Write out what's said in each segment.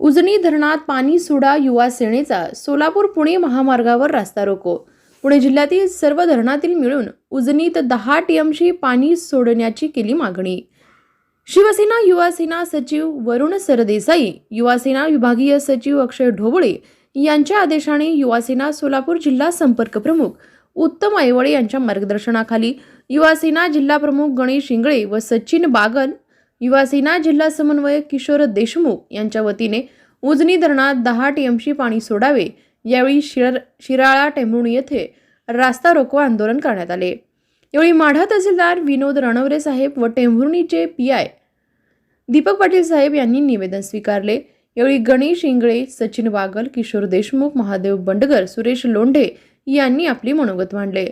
उजनी धरणात पाणी सोडा युवा सेनेचा सोलापूर पुणे महामार्गावर रास्ता रोको. पुणे जिल्ह्यातील सर्व धरणातील मिळून उजनीत दहा टीएमशी पाणी सोडण्याची केली मागणी. शिवसेना युवासेना सचिव वरुण सरदेसाई युवासेना विभागीय सचिव अक्षय ढोबळे यांच्या आदेशाने युवासेना सोलापूर जिल्हा संपर्क प्रमुख उत्तम आयवळे यांच्या मार्गदर्शनाखाली युवासेना जिल्हा प्रमुख गणेश इंगळे व सचिन बागल युवासेना जिल्हा समन्वयक किशोर देशमुख यांच्या वतीने उजनी धरणात दहा टीएमशी पाणी सोडावे यावेळी शिर शिराळा टेंभुर्णी येथे रास्ता रोको आंदोलन करण्यात आले. यावेळी माढा तहसीलदार विनोद रणवरे साहेब व टेंभुर्णीचे पी आय दीपक पाटील साहेब यांनी निवेदन स्वीकारले. यावेळी गणेश इंगळे सचिन वागल किशोर देशमुख महादेव बंडगर सुरेश लोंढे यांनी आपली मनोगत मांडले.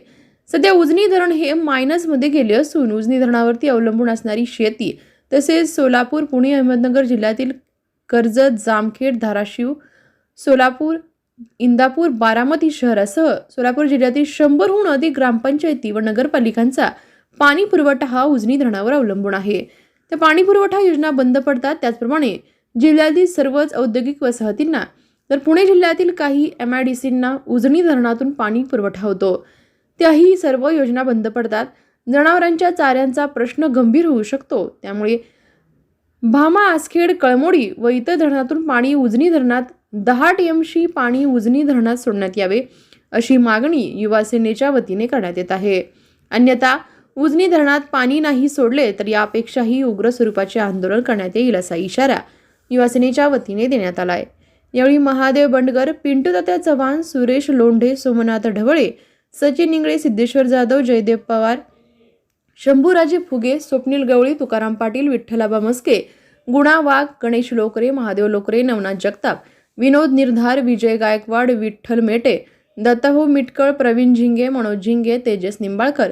सध्या उजनी धरण हे मायनसमध्ये गेले असून उजनी धरणावरती अवलंबून असणारी शेती तसेच सोलापूर पुणे अहमदनगर जिल्ह्यातील कर्जत जामखेड धाराशिव सोलापूर इंदापूर बारामती शहरासह सोलापूर जिल्ह्यातील शंभरहून अधिक ग्रामपंचायती व नगरपालिकांचा पाणी पुरवठा हा उजनी धरणावर अवलंबून आहे. त्या पाणी पुरवठा योजना बंद पडतात. त्याचप्रमाणे जिल्ह्यातील सर्वच औद्योगिक वसाहतींना तर पुणे जिल्ह्यातील काही एम आय डी सींना उजनी धरणातून पाणी पुरवठा होतो. त्याही सर्व योजना बंद पडतात. जनावरांच्या चाऱ्यांचा प्रश्न गंभीर होऊ शकतो. त्यामुळे भामा आसखेड कळमोडी व इतर धरणातून पाणी उजनी धरणात दहा टीएमशी पाणी उजनी धरणात सोडण्यात यावे अशी मागणी युवा सेनेच्या वतीने करण्यात येत आहे. अन्यथा उजनी धरणात पाणी नाही सोडले तर यापेक्षाही उग्र स्वरूपाचे आंदोलन करण्यात येईल असा इशारा युवासेनेच्या वतीने देण्यात आला आहे यावेळी महादेव बंडगर पिंटू तात्या चव्हाण सुरेश लोंढे सोमनाथ ढवळे सचिन इंगळे सिद्धेश्वर जाधव जयदेव पवार शंभूराजे फुगे स्वप्नील गवळी तुकाराम पाटील विठ्ठलाबा मस्के गुणा वाघ गणेश लोकरे महादेव लोकरे नवनाथ जगताप विनोद निर्धार विजय गायकवाड विठ्ठल मेटे दत्ताभाऊ मिटकळ प्रवीण झिंगे मनोज झिंगे तेजस निंबाळकर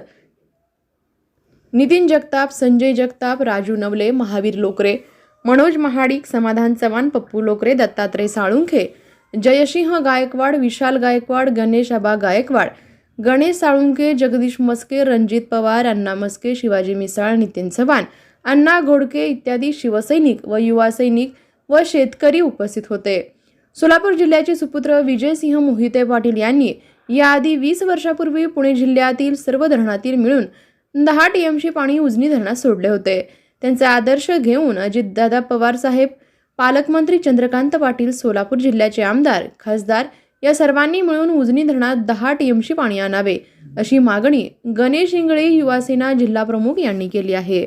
नितीन जगताप संजय जगताप राजू नवले महावीर लोकरे मनोज महाडिक समाधान चव्हाण पप्पू लोकरे दत्तात्रय साळुंखे जयसिंह गायकवाड विशाल गायकवाड गणेश आबा गायकवाड गणेश साळुंके जगदीश मस्के रणजित पवार अण्णा मस्के शिवाजी मिसाळ नितीन चव्हाण अण्णा घोडके इत्यादी शिवसैनिक व युवा सैनिक व शेतकरी उपस्थित होते. सोलापूर जिल्ह्याचे सुपुत्र विजयसिंह मोहिते पाटील यांनी याआधी वीस वर्षापूर्वी पुणे जिल्ह्यातील सर्व धरणातील मिळून दहा टीएमशी पाणी उजनी धरणात सोडले होते. त्यांचे आदर्श घेऊन अजितदादा पवार साहेब पालकमंत्री चंद्रकांत पाटील सोलापूर जिल्ह्याचे आमदार खासदार या सर्वांनी मिळून उजनी धरणात दहा टीएमशी पाणी आणावे अशी मागणी गणेश इंगळे युवासेना जिल्हाप्रमुख यांनी केली आहे.